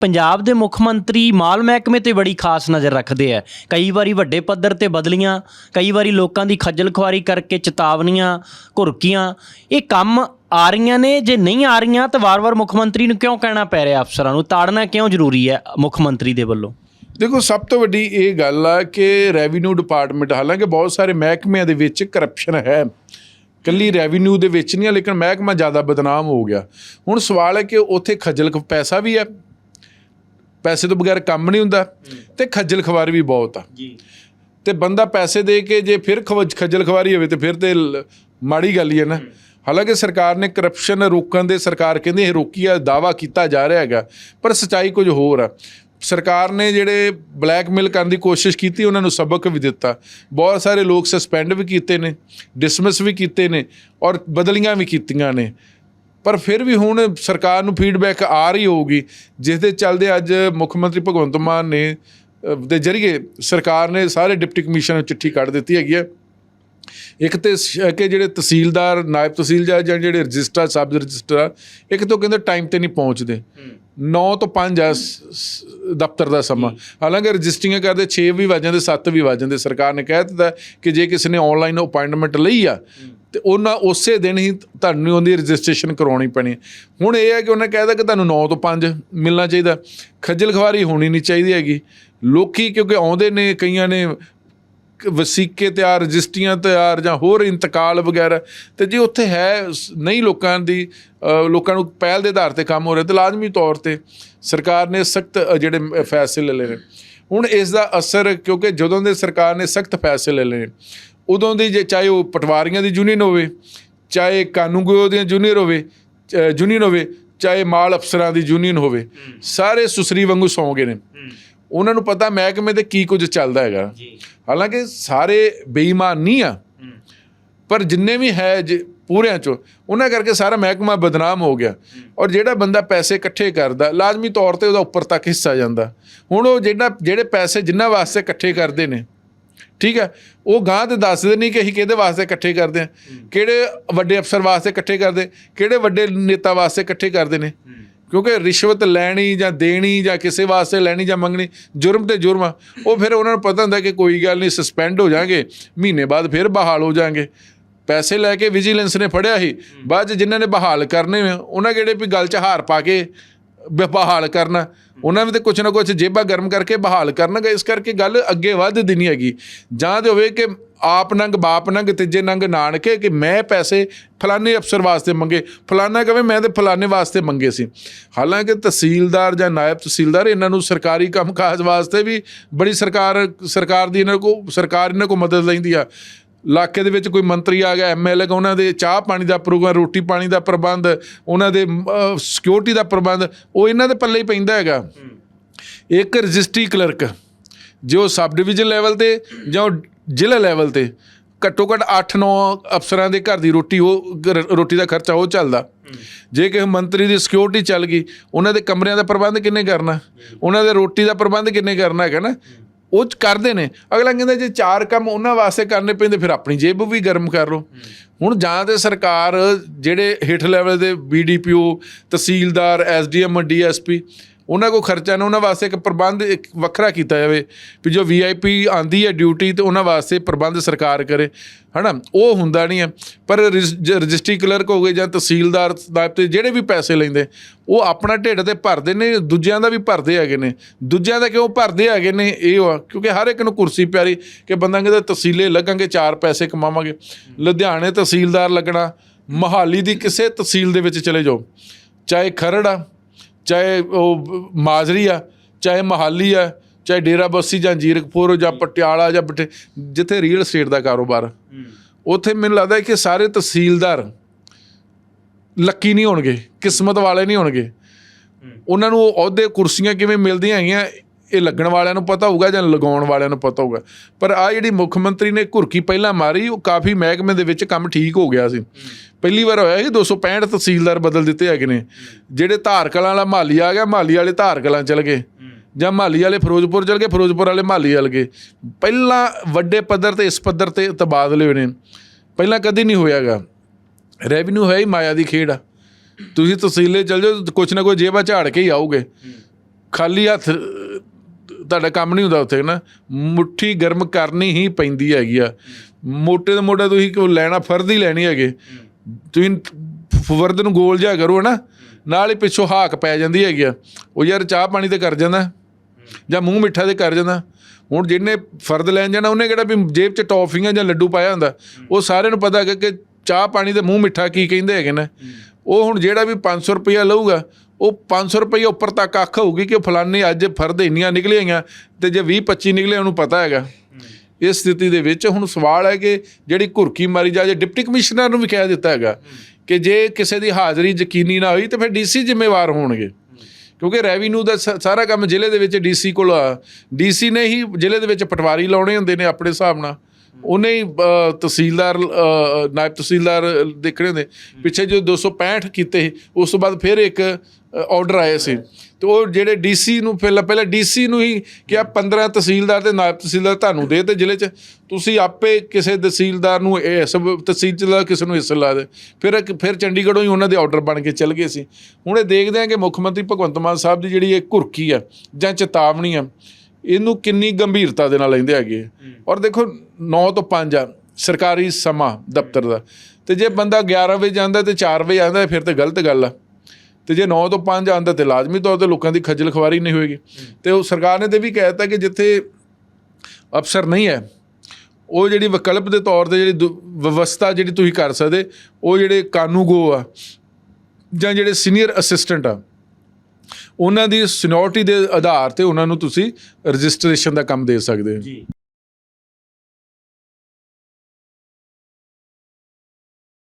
ਪੰਜਾਬ ਦੇ ਮੁੱਖ ਮੰਤਰੀ ਮਾਲ ਮਹਿਕਮੇ ਤੇ ਬੜੀ ਖਾਸ ਨਜ਼ਰ ਰੱਖਦੇ ਆ। ਕਈ ਵਾਰੀ ਵੱਡੇ ਪੱਧਰ ਤੇ ਬਦਲੀਆਂ, ਕਈ ਵਾਰੀ ਲੋਕਾਂ ਦੀ ਖੱਜਲ ਖੁਆਰੀ ਕਰਕੇ ਚੇਤਾਵਨੀਆਂ, ਘੁਰਕੀਆਂ। ਇਹ ਕੰਮ ਆ ਰਹੀਆਂ ਨੇ, ਜੇ ਨਹੀਂ ਆ ਰਹੀਆਂ ਤਾਂ ਵਾਰ-ਵਾਰ ਮੁੱਖ ਮੰਤਰੀ ਨੂੰ ਕਿਉਂ ਕਹਿਣਾ ਪੈ ਰਿਹਾ ਅਫਸਰਾਂ ਨੂੰ? ਤਾੜਨਾ ਕਿਉਂ ਜ਼ਰੂਰੀ ਹੈ ਮੁੱਖ ਮੰਤਰੀ ਦੇ ਵੱਲੋਂ? ਦੇਖੋ, ਸਭ ਤੋਂ ਵੱਡੀ ਇਹ ਗੱਲ ਆ ਕਿ ਰੈਵਨਿਊ ਡਿਪਾਰਟਮੈਂਟ ਹਾਲਾਂਕਿ ਬਹੁਤ ਸਾਰੇ ਮਹਿਕਮਿਆਂ ਦੇ ਵਿੱਚ ਕਰਪਸ਼ਨ ਹੈ। ਕੱਲੀ ਰੈਵਨਿਊ ਦੇ ਵਿੱਚ ਨਹੀਂ ਆ, ਲੇਕਿਨ ਮਹਿਕਮਾ ਜ਼ਿਆਦਾ ਬਦਨਾਮ ਹੋ ਗਿਆ। ਹੁਣ ਸਵਾਲ ਹੈ ਕਿ ਉੱਥੇ ਖੱਜਲ ਪੈਸਾ ਵੀ ਹੈ। ਪੈਸੇ ਤੋਂ ਬਗੈਰ ਕੰਮ ਨਹੀਂ ਹੁੰਦਾ ਤੇ ਖੱਜਲ ਖਵਾਰੀ ਵੀ ਬਹੁਤ ਆ। ਜੀ। ਤੇ ਬੰਦਾ ਪੈਸੇ ਦੇ ਕੇ ਜੇ ਫਿਰ ਖੱਜਲ ਖਵਾਰੀ ਹੋਵੇ ਤੇ ਫਿਰ ਤੇ ਮਾੜੀ ਗੱਲ ਹੀ ਹੈ ਨਾ। ਹਾਲਾਂਕਿ ਸਰਕਾਰ ਨੇ ਕਰਪਸ਼ਨ ਰੋਕਣ ਦੇ ਸਰਕਾਰ ਕਹਿੰਦੀ ਇਹ ਰੋਕੀ ਆ ਦਾਵਾ ਕੀਤਾ ਜਾ ਰਿਹਾ ਹੈਗਾ ਪਰ ਸਚਾਈ ਕੁਝ ਹੋਰ ਆ। ਸਰਕਾਰ ਨੇ ਜਿਹੜੇ ਬਲੈਕਮੇਲ ਕਰਨ ਦੀ ਕੋਸ਼ਿਸ਼ ਕੀਤੀ ਉਹਨਾਂ ਨੂੰ ਸਬਕ ਵੀ ਦਿੱਤਾ। ਬਹੁਤ ਸਾਰੇ ਲੋਕ ਸਸਪੈਂਡ ਵੀ ਕੀਤੇ ਨੇ ਡਿਸਮਿਸ ਵੀ ਕੀਤੇ ਨੇ ਔਰ ਬਦਲੀਆਂ ਵੀ ਕੀਤੀਆਂ ਨੇ। ਪਰ ਫਿਰ ਵੀ ਹੁਣ ਸਰਕਾਰ ਨੂੰ ਫੀਡਬੈਕ ਆ ਰਹੀ ਹੋਊਗੀ ਜਿਸ ਦੇ ਚੱਲਦੇ ਅੱਜ ਮੁੱਖ ਮੰਤਰੀ ਭਗਵੰਤ ਮਾਨ ਨੇ ਦੇ ਜਰੀਏ ਸਰਕਾਰ ਨੇ ਸਾਰੇ ਡਿਪਟੀ ਕਮਿਸ਼ਨਰ ਨੂੰ ਚਿੱਠੀ ਕੱਢ ਦਿੱਤੀ ਹੈਗੀ ਹੈ ਇੱਕ ਤੇ ਕਿ ਜਿਹੜੇ ਤਹਿਸੀਲਦਾਰ ਨਾਇਬ ਤਹਿਸੀਲਦਾਰ ਜਾਂ ਜਿਹੜੇ ਰਜਿਸਟਰ ਸਬ ਰਜਿਸਟਰ ਇੱਕ ਤੋਂ ਕਹਿੰਦੇ ਟਾਈਮ ਤੇ ਨਹੀਂ ਪਹੁੰਚਦੇ। 9 ਤੋਂ 5 ਆ ਦਫ਼ਤਰ ਦਾ ਸਮਾਂ। ਹਾਲਾਂਕਿ ਰਜਿਸਟਰਿੰਗ ਕਰਦੇ 6 ਵੀ ਵੱਜ ਜਾਂਦੇ 7 ਵੀ ਵੱਜ ਜਾਂਦੇ। ਸਰਕਾਰ ਨੇ ਕਹਿ ਦਿੱਤਾ ਕਿ ਜੇ ਕਿਸੇ ਨੇ ਆਨਲਾਈਨ ਅਪਾਇੰਟਮੈਂਟ ਲਈ ਆ ਤੇ ਉਹਨਾਂ ਉਸੇ ਦਿਨ ਹੀ ਤੁਹਾਨੂੰ ਉਹਦੀ ਰਜਿਸਟ੍ਰੇਸ਼ਨ ਕਰਵਾਉਣੀ ਪੈਣੀ। ਹੈ। ਹੁਣ ਇਹ ਹੈ ਕਿ ਉਹਨੇ ਕਹਿ ਦਿੱਤਾ ਕਿ ਤੁਹਾਨੂੰ 9 ਤੋਂ 5 ਮਿਲਣਾ ਚਾਹੀਦਾ। ਖੱਜਲ ਖਵਾਰੀ ਹੋਣੀ ਨਹੀਂ ਚਾਹੀਦੀ ਹੈਗੀ। ਲੋਕੀ ਕਿਉਂਕਿ ਆਉਂਦੇ ਨੇ, ਕਈਆਂ ਨੇ ਕ- ਵਸੀਕੇ ਤਿਆਰ, ਰਜਿਸਟਰੀਆਂ ਤਿਆਰ ਜਾਂ ਹੋਰ ਇੰਤਕਾਲ ਵਗੈਰਾ। ਤੇ ਜੇ ਉੱਥੇ ਹੈ ਨਹੀਂ ਲੋਕਾਂ ਦੀ ਲੋਕਾਂ ਨੂੰ ਪਹਿਲ ਦੇ ਆਧਾਰ ਤੇ ਕੰਮ ਹੋ ਰਿਹਾ, ਤੇ ਲਾਜ਼ਮੀ ਤੌਰ ਤੇ ਸਰਕਾਰ ਨੇ ਸਖਤ ਜਿਹੜੇ ਫੈਸਲੇ ਲੈ ਲਏ ਨੇ। ਹੁਣ ਇਸ ਦਾ ਅਸਰ ਕਿਉਂਕਿ ਜਦੋਂ ਦੇ ਸਰਕਾਰ ਨੇ ਸਖਤ ਫੈਸਲੇ ਲੈ ਲਏ ਉਦੋਂ ਦੀ ਜੇ ਚਾਹੇ ਉਹ ਪਟਵਾਰੀਆਂ ਦੀ ਯੂਨੀਅਨ ਹੋਵੇ ਚਾਹੇ ਕਾਨੂੰਗੋ ਦੀਆਂ ਯੂਨੀਅਨ ਹੋਵੇ ਯੂਨੀਅਨ ਹੋਵੇ ਚਾਹੇ ਮਾਲ ਅਫਸਰਾਂ ਦੀ ਯੂਨੀਅਨ ਹੋਵੇ ਸਾਰੇ ਸੁਸਰੀ ਵਾਂਗੂ ਸੌਂ ਗਏ ਨੇ। ਉਹਨਾਂ ਨੂੰ ਪਤਾ ਮਹਿਕਮੇ ਤੇ ਕੀ ਕੁਝ ਚੱਲਦਾ ਹੈਗਾ। ਹਾਲਾਂਕਿ ਸਾਰੇ ਬੇਈਮਾਨ ਨਹੀਂ ਆ ਪਰ ਜਿੰਨੇ ਵੀ ਹੈ ਜ- ਪੂਰਿਆਂ ਚੋਂ ਉਹਨਾਂ ਕਰਕੇ ਸਾਰਾ ਮਹਿਕਮਾ ਬਦਨਾਮ ਹੋ ਗਿਆ। ਔਰ ਜਿਹੜਾ ਬੰਦਾ ਪੈਸੇ ਇਕੱਠੇ ਕਰਦਾ ਲਾਜ਼ਮੀ ਤੌਰ ਤੇ ਉਹਦਾ ਉੱਪਰ ਤੱਕ ਹਿੱਸਾ ਜਾਂਦਾ। ਹੁਣ ਉਹ ਜਿਹੜਾ ਜਿਹੜੇ ਪੈਸੇ ਜਿੰਨਾ ਵਾਸਤੇ ਇਕੱਠੇ ਕਰਦੇ ਨੇ ਠੀਕ ਹੈ? ਉਹ ਗਾਂ ਤੇ ਦੱਸਦੇ ਨਹੀਂ ਕਿ ਅਸੀਂ ਕਿਹਦੇ ਵਾਸਤੇ ਇਕੱਠੇ ਕਰਦੇ ਆ ਕਿਹੜੇ ਵੱਡੇ ਅਫਸਰ ਵਾਸਤੇ ਇਕੱਠੇ ਕਰਦੇ ਕਿਹੜੇ ਵੱਡੇ ਨੇਤਾ ਵਾਸਤੇ ਇਕੱਠੇ ਕਰਦੇ ਨੇ। ਕਿਉਂਕਿ ਰਿਸ਼ਵਤ ਲੈਣੀ ਜਾਂ ਦੇਣੀ ਜਾਂ ਕਿਸੇ ਵਾਸਤੇ ਲੈਣੀ ਜਾਂ ਮੰਗਣੀ ਜੁਰਮ ਤੇ ਜੁਰਮ ਆ। ਉਹ ਫਿਰ ਉਹਨਾਂ ਨੂੰ ਪਤਾ ਹੁੰਦਾ ਕਿ ਕੋਈ ਗੱਲ ਨਹੀਂ ਸਸਪੈਂਡ ਹੋ ਜਾਾਂਗੇ ਮਹੀਨੇ ਬਾਅਦ ਫਿਰ ਬਹਾਲ ਹੋ ਜਾਾਂਗੇ। ਪੈਸੇ ਲੈ ਕੇ ਵਿਜੀਲੈਂਸ ਨੇ ਫੜਿਆ ਸੀ। ਬਾਅਦ ਜਿਨ੍ਹਾਂ ਨੇ ਬਹਾਲ ਕਰਨੇ ਉਹਨਾਂ ਕਿਹੜੇ ਵੀ ਗੱਲ 'ਚ ਹਾਰ ਪਾ ਕੇ ਬਹਾਲ ਕਰਨਾ। ਉਹਨਾਂ ਵੀ ਤੇ ਕੁਛ ਨਾ ਕੁਛ ਜੇਬਾਂ ਗਰਮ ਕਰਕੇ ਬਹਾਲ ਕਰਨਗੇ। ਇਸ ਕਰਕੇ ਗੱਲ ਅੱਗੇ ਵੱਧਦੀ ਨਹੀਂ ਹੈਗੀ। ਜਾਂ ਤੇ ਹੋਵੇ ਕਿ ਆਪ ਨੰਗ, ਬਾਪ ਨੰਗ, ਤੀਜੇ ਨੰਗ ਨਾਨਕੇ ਕਿ ਮੈਂ ਪੈਸੇ ਫਲਾਣੇ ਅਫਸਰ ਵਾਸਤੇ ਮੰਗੇ। ਫਲਾਣਾ ਕਵੇ ਮੈਂ ਤੇ ਫਲਾਣੇ ਵਾਸਤੇ ਮੰਗੇ ਸੀ। ਹਾਲਾਂਕਿ ਤਹਿਸੀਲਦਾਰ ਜਾਂ ਨਾਇਬ ਤਹਿਸੀਲਦਾਰ ਇਹਨਾਂ ਨੂੰ ਸਰਕਾਰੀ ਕੰਮਕਾਜ ਵਾਸਤੇ ਵੀ ਬੜੀ ਸਰਕਾਰ ਸਰਕਾਰ ਦੀ ਇਹਨਾਂ ਕੋ, ਸਰਕਾਰ ਇਹਨਾਂ ਕੋ ਮਦਦ ਲੈਂਦੀ ਆ। ਇਲਾਕੇ ਦੇ ਵਿੱਚ ਕੋਈ ਮੰਤਰੀ ਆ ਗਿਆ ਐਮਐਲਏ ਉਹਨਾਂ ਦੇ ਚਾਹ ਪਾਣੀ ਦਾ ਪ੍ਰੋਗਰਾਮ, ਰੋਟੀ ਪਾਣੀ ਦਾ ਪ੍ਰਬੰਧ, ਉਹਨਾਂ ਦੇ ਸਿਕਿਉਰਿਟੀ ਦਾ ਪ੍ਰਬੰਧ, ਉਹ ਇਹਨਾਂ ਦੇ ਪੱਲੇ ਹੀ ਪੈਂਦਾ ਹੈਗਾ। ਇੱਕ ਰਜਿਸਟਰੀ ਕਲਰਕ, ਜੋ ਸਬ ਡਿਵੀਜ਼ਨ ਲੈਵਲ ਤੇ ਜਾਂ ਉਹ ਜ਼ਿਲ੍ਹਾ ਲੈਵਲ ਤੇ ਘੱਟੋ ਘੱਟ 8-9 ਅਫਸਰਾਂ ਦੇ ਘਰ ਦੀ ਰੋਟੀ, ਉਹ ਰੋਟੀ ਦਾ ਖਰਚਾ ਉਹ ਚੱਲਦਾ। ਜੇ ਕਿਸੇ ਮੰਤਰੀ ਦੀ ਸਿਕਿਉਰਿਟੀ ਚੱਲ ਗਈ, ਉਹਨਾਂ ਦੇ ਕਮਰਿਆਂ ਦਾ ਪ੍ਰਬੰਧ ਕਿੰਨੇ ਕਰਨਾ? ਉਹਨਾਂ ਦੇ ਰੋਟੀ ਦਾ ਪ੍ਰਬੰਧ ਕਿੰਨੇ ਕਰਨਾ ਹੈਗਾ ਨਾ? ਉਹ ਕਰਦੇ ਨੇ। ਅਗਲਾ ਕਹਿੰਦਾ ਜੇ ਚਾਰ ਕੰਮ ਉਹਨਾਂ ਵਾਸਤੇ ਕਰਨੇ ਪੈਂਦੇ ਫਿਰ ਆਪਣੀ ਜੇਬ ਵੀ ਗਰਮ ਕਰ ਲਓ। ਹੁਣ ਜਾਂ ਤੇ ਸਰਕਾਰ ਜਿਹੜੇ ਹੇਠ ਲੈਵਲ ਦੇ ਬੀਡੀਪੀਓ ਤਹਿਸੀਲਦਾਰ ਐਸਡੀਐਮ ਡੀਐਸਪੀ ਉਹਨਾਂ ਕੋ ਖਰਚਾ ਨਾ, ਉਹਨਾਂ ਵਾਸਤੇ ਇੱਕ ਪ੍ਰਬੰਧ ਇੱਕ ਵੱਖਰਾ ਕੀਤਾ ਜਾਵੇ ਵੀ ਜੋ ਵੀਆਈਪੀ ਆਂਦੀ ਹੈ ਡਿਊਟੀ ਤੇ ਉਹਨਾਂ ਵਾਸਤੇ ਪ੍ਰਬੰਧ ਸਰਕਾਰ ਕਰੇ, ਹਨਾ? ਉਹ ਹੁੰਦਾ ਨਹੀਂ ਹੈ। ਪਰ ਰਜਿਸ- ਰਜਿਸਟਰੀ ਕਲਰਕ ਹੋ ਗਏ ਜਾਂ ਤਹਿਸੀਲਦਾਰ ਨਾਇਬ ਤੇ ਜਿਹੜੇ ਵੀ ਪੈਸੇ ਲੈਂਦੇ, ਉਹ ਆਪਣਾ ਢਿੱਡ ਤੇ ਭਰਦੇ ਨੇ, ਦੂਜਿਆਂ ਦਾ ਵੀ ਭਰਦੇ ਹੈਗੇ ਨੇ। ਦੂਜਿਆਂ ਦਾ ਕਿਉਂ ਭਰਦੇ ਹੈਗੇ ਨੇ, ਇਹ ਆ, ਕਿਉਂਕਿ ਹਰ ਇੱਕ ਨੂੰ ਕੁਰਸੀ ਪਿਆਰੀ ਕਿ ਬੰਦਾ ਕਹਿੰਦਾ ਤਹਿਸੀਲੇ ਲੱਗਾਂਗੇ, ਚਾਰ ਪੈਸੇ ਕਮਾਵਾਂਗੇ। ਲੁਧਿਆਣੇ ਤਹਿਸੀਲਦਾਰ ਲੱਗਣਾ, ਮਹਾਲੀ ਦੀ ਕਿਸੇ ਤਹਿਸੀਲ ਦੇ ਵਿੱਚ ਚਲੇ ਜਾਓ, ਚਾਹੇ ਖਰੜ ਆ ਚਾਹੇ ਉਹ ਮਾਜ਼ਰੀ ਆ ਚਾਹੇ ਮਹਾਲੀ ਆ ਚਾਹੇ ਡੇਰਾ ਬੱਸੀ ਜਾਂ ਜੀਰਕਪੁਰ ਜਾਂ ਪਟਿਆਲਾ ਜਾਂ ਬਠੇ ਜਿੱਥੇ ਰੀਅਲ ਏਸਟੇਟ ਦਾ ਕਾਰੋਬਾਰ। ਉੱਥੇ ਮੈਨੂੰ ਲੱਗਦਾ ਕਿ ਸਾਰੇ ਤਹਿਸੀਲਦਾਰ ਲੱਕੀ ਨਹੀਂ ਹੋਣਗੇ ਕਿਸਮਤ ਵਾਲੇ ਨਹੀਂ ਹੋਣਗੇ। ਉਹਨਾਂ ਨੂੰ ਉਹ ਅਹੁਦੇ ਕੁਰਸੀਆਂ ਕਿਵੇਂ ਮਿਲਦੀਆਂ ਹੈਗੀਆਂ ਇਹ ਲੱਗਣ ਵਾਲਿਆਂ ਨੂੰ ਪਤਾ ਹੋਊਗਾ ਜਾਂ ਲਗਾਉਣ ਵਾਲਿਆਂ ਨੂੰ ਪਤਾ ਹੋਊਗਾ। ਪਰ ਆ ਜਿਹੜੀ ਮੁੱਖ ਮੰਤਰੀ ਨੇ ਘੁਰਕੀ ਪਹਿਲਾਂ ਮਾਰੀ, ਉਹ ਕਾਫੀ ਮਹਿਕਮੇ ਦੇ ਵਿੱਚ ਕੰਮ ਠੀਕ ਹੋ ਗਿਆ ਸੀ। ਪਹਿਲੀ ਵਾਰ ਹੋਇਆ ਸੀ 265 ਤਹਿਸੀਲਦਾਰ ਬਦਲ ਦਿੱਤੇ ਹੈਗੇ ਨੇ। ਜਿਹੜੇ ਧਾਰਕਲਾਂ ਵਾਲਾ ਮਾਲੀ ਆ ਗਿਆ, ਮਾਲੀ ਵਾਲੇ ਧਾਰਕਲਾਂ ਚਲ ਗਏ। ਜਾਂ ਮਾਲੀ ਵਾਲੇ ਫਿਰੋਜ਼ਪੁਰ ਚਲ ਗਏ, ਫਿਰੋਜ਼ਪੁਰ ਵਾਲੇ ਮਾਲੀ ਚਲ ਗਏ। ਪਹਿਲਾਂ ਵੱਡੇ ਪੱਧਰ ਤੇ ਇਸ ਪੱਧਰ ਤੇ ਤਬਾਦਲੇ ਹੋਏ ਨੇ। ਪਹਿਲਾਂ ਕਦੀ ਨਹੀਂ ਹੋਇਆਗਾ ਰੈਵਨਿਊ ਹੈ ਹੀ ਮਾਇਆ ਦੀ ਖੇਡ ਆ। ਤੁਸੀਂ ਤਹਿਸੀਲੇ ਚਲ ਜਾਓ, ਕੁਛ ਨਾ ਕੁਛ ਜੇਬਾਂ ਝਾੜ ਕੇ ਹੀ ਆਓਗੇ। ਖਾਲੀ ਹੱਥ ਤੁਹਾਡਾ ਕੰਮ ਨਹੀਂ ਹੁੰਦਾ ਉੱਥੇ ਨਾ ਮੁੱਠੀ ਗਰਮ ਕਰਨੀ ਹੀ ਪੈਂਦੀ ਹੈਗੀ ਆ। ਮੋਟੇ ਤੋਂ ਮੋਟਾ ਤੁਸੀਂ ਕੋਈ ਲੈਣਾ ਫਰਦ ਹੀ ਲੈਣੀ ਹੈਗੇ। ਤੁਸੀਂ ਫਵਰਦ ਨੂੰ ਗੋਲ ਜਿਹਾ ਕਰੋ ਨਾ ਨਾਲ ਹੀ ਪਿੱਛੋਂ ਹਾਕ ਪੈ ਜਾਂਦੀ ਹੈਗੀ ਆ। ਉਹ ਯਾਰ ਚਾਹ ਪਾਣੀ ਤੇ ਕਰ ਜਾਂਦਾ, ਜਾਂ ਮੂੰਹ ਮਿੱਠਾ ਤੇ ਕਰ ਜਾਂਦਾ। ਹੁਣ ਜਿਹਨੇ ਫਰਦ ਲੈਣ ਜਾਣਾ, ਉਹਨੇ ਕਿਹੜਾ ਵੀ ਜੇਬ 'ਚ ਟੌਫੀਆਂ ਜਾਂ ਲੱਡੂ ਪਾਇਆ ਹੁੰਦਾ? ਉਹ ਸਾਰਿਆਂ ਨੂੰ ਪਤਾ ਹੈਗਾ ਕਿ ਚਾਹ ਪਾਣੀ ਤੇ ਮੂੰਹ ਮਿੱਠਾ ਕੀ ਕਹਿੰਦੇ ਹੈਗੇ ਨੇ। ਉਹ ਹੁਣ ਜਿਹੜਾ ਵੀ 500 ਰੁਪਇਆ ਲਊਗਾ ਉਹ 500 ਰੁਪਇਆ ਉੱਪਰ ਤੱਕ ਅੱਖ ਹੋਊਗੀ ਕਿ ਫਲਾਨੀ ਅੱਜ ਫਰਦ ਇੰਨੀਆਂ ਨਿਕਲੀਆਂ ਤੇ ਜੇ 20 25 ਨਿਕਲੇ ਉਹਨੂੰ ਪਤਾ ਹੈਗਾ। ਇਸ ਸਥਿਤੀ ਦੇ ਵਿੱਚ ਹੁਣ ਸਵਾਲ ਹੈ ਕਿ ਜਿਹੜੀ ਘੁਰਕੀ ਮਾਰੀ ਜਾ ਜੇ ਡਿਪਟੀ ਕਮਿਸ਼ਨਰ ਨੂੰ ਵੀ ਕਹਿ ਦਿੱਤਾ ਹੈਗਾ ਕਿ ਜੇ ਕਿਸੇ ਦੀ ਹਾਜ਼ਰੀ ਯਕੀਨੀ ਨਾ ਹੋਈ ਤਾਂ ਫਿਰ ਡੀਸੀ ਜ਼ਿੰਮੇਵਾਰ ਹੋਣਗੇ। ਕਿਉਂਕਿ ਰੈਵਨਿਊ ਦਾ ਸਾਰਾ ਕੰਮ ਜ਼ਿਲ੍ਹੇ ਦੇ ਵਿੱਚ ਡੀਸੀ ਕੋਲ ਆ। ਡੀਸੀ ਨੇ ਹੀ ਜ਼ਿਲ੍ਹੇ ਦੇ ਵਿੱਚ ਪਟਵਾਰੀ ਲਾਉਣੇ ਹੁੰਦੇ ਨੇ ਆਪਣੇ ਹਿਸਾਬ ਨਾਲ। ਉਹਨੇ ਹੀ ਤਹਿਸੀਲਦਾਰ ਨਾਇਬ ਤਹਿਸੀਲਦਾਰ ਦੇਖਣੇ ਹੁੰਦੇ। ਪਿੱਛੇ ਜੋ 265 ਕੀਤੇ ਉਸ ਤੋਂ ਬਾਅਦ ਫਿਰ ਇੱਕ ਆਰਡਰ ਆਏ ਸੀ। ਤੇ ਉਹ ਜਿਹੜੇ ਡੀਸੀ ਨੂੰ ਪਹਿਲਾਂ ਪਹਿਲਾਂ ਡੀਸੀ ਨੂੰ ਹੀ ਕਿਹਾ 15 ਤਹਿਸੀਲਦਾਰ ਤੇ ਨਾਇਬ ਤਹਿਸੀਲਦਾਰ ਤੁਹਾਨੂੰ ਦੇ ਤੇ ਜ਼ਿਲ੍ਹੇ 'ਚ। ਤੁਸੀਂ ਆਪੇ ਕਿਸੇ ਤਹਿਸੀਲਦਾਰ ਨੂੰ ਇਹ ਸਭ ਤਹਿਸੀਲ 'ਚ ਲਾ ਕਿਸੇ ਨੂੰ ਹਿੱਸਾ ਲਾ ਦੇ। ਫਿਰ ਫਿਰ ਚੰਡੀਗੜ੍ਹੋਂ ਹੀ ਉਹਨਾਂ ਦੇ ਆਰਡਰ ਬਣ ਕੇ ਚੱਲ ਗਏ ਸੀ। ਹੁਣ ਇਹ ਦੇਖਦੇ ਹਾਂ ਕਿ ਮੁੱਖ ਮੰਤਰੀ ਭਗਵੰਤ ਮਾਨ ਸਾਹਿਬ ਦੀ ਜਿਹੜੀ ਇਹ ਘੁਰਕੀ ਆ ਜਾਂ ਚੇਤਾਵਨੀ ਆ, ਇਹਨੂੰ ਕਿੰਨੀ ਗੰਭੀਰਤਾ ਦੇ ਨਾਲ ਲੈਂਦੇ ਹੈਗੇ ਆ। ਔਰ ਦੇਖੋ 9 ਤੋਂ 5 ਆ, ਸਰਕਾਰੀ ਸਮਾਂ ਦਫ਼ਤਰ ਦਾ। ਤੇ ਜੇ ਬੰਦਾ 11 ਵਜੇ ਜਾਂਦਾ ਤੇ 4 ਵਜੇ ਆਉਂਦਾ, ਫਿਰ ਤੇ ਗਲਤ ਗੱਲ ਆ। ਤੇ ਜੇ 9 ਤੋਂ 5 ਆਉਂਦਾ ਤੇ ਲਾਜ਼ਮੀ ਤੌਰ ਤੇ ਲੋਕਾਂ ਦੀ ਖੱਜਲ ਖਵਾਰੀ ਨਹੀਂ ਹੋਏਗੀ। ਤੇ ਉਹ ਸਰਕਾਰ ਨੇ ਤੇ ਵੀ ਕਹਿ ਦਿੱਤਾ ਕਿ ਜਿੱਥੇ ਅਫਸਰ ਨਹੀਂ ਹੈ, ਉਹ ਜਿਹੜੀ ਵਿਕਲਪ ਦੇ ਤੌਰ ਤੇ ਜਿਹੜੀ ਦੁ- ਵਿਵਸਥਾ ਜਿਹੜੀ ਤੁਸੀਂ ਕਰ ਸਕਦੇ, ਉਹ ਜਿਹੜੇ ਕਾਨੂੰਗੋ ਆ, ਜਾਂ ਜਿਹੜੇ ਸੀਨੀਅਰ ਅਸਿਸਟੈਂਟ ਆ, ਉਹਨਾਂ ਦੀ ਸੀਨੀਅਰਟੀ ਦੇ ਆਧਾਰ ਤੇ ਉਹਨਾਂ ਨੂੰ ਤੁਸੀਂ ਰਜਿਸਟ੍ਰੇਸ਼ਨ ਦਾ ਕੰਮ ਦੇ ਸਕਦੇ ਹੋ। ਜੀ।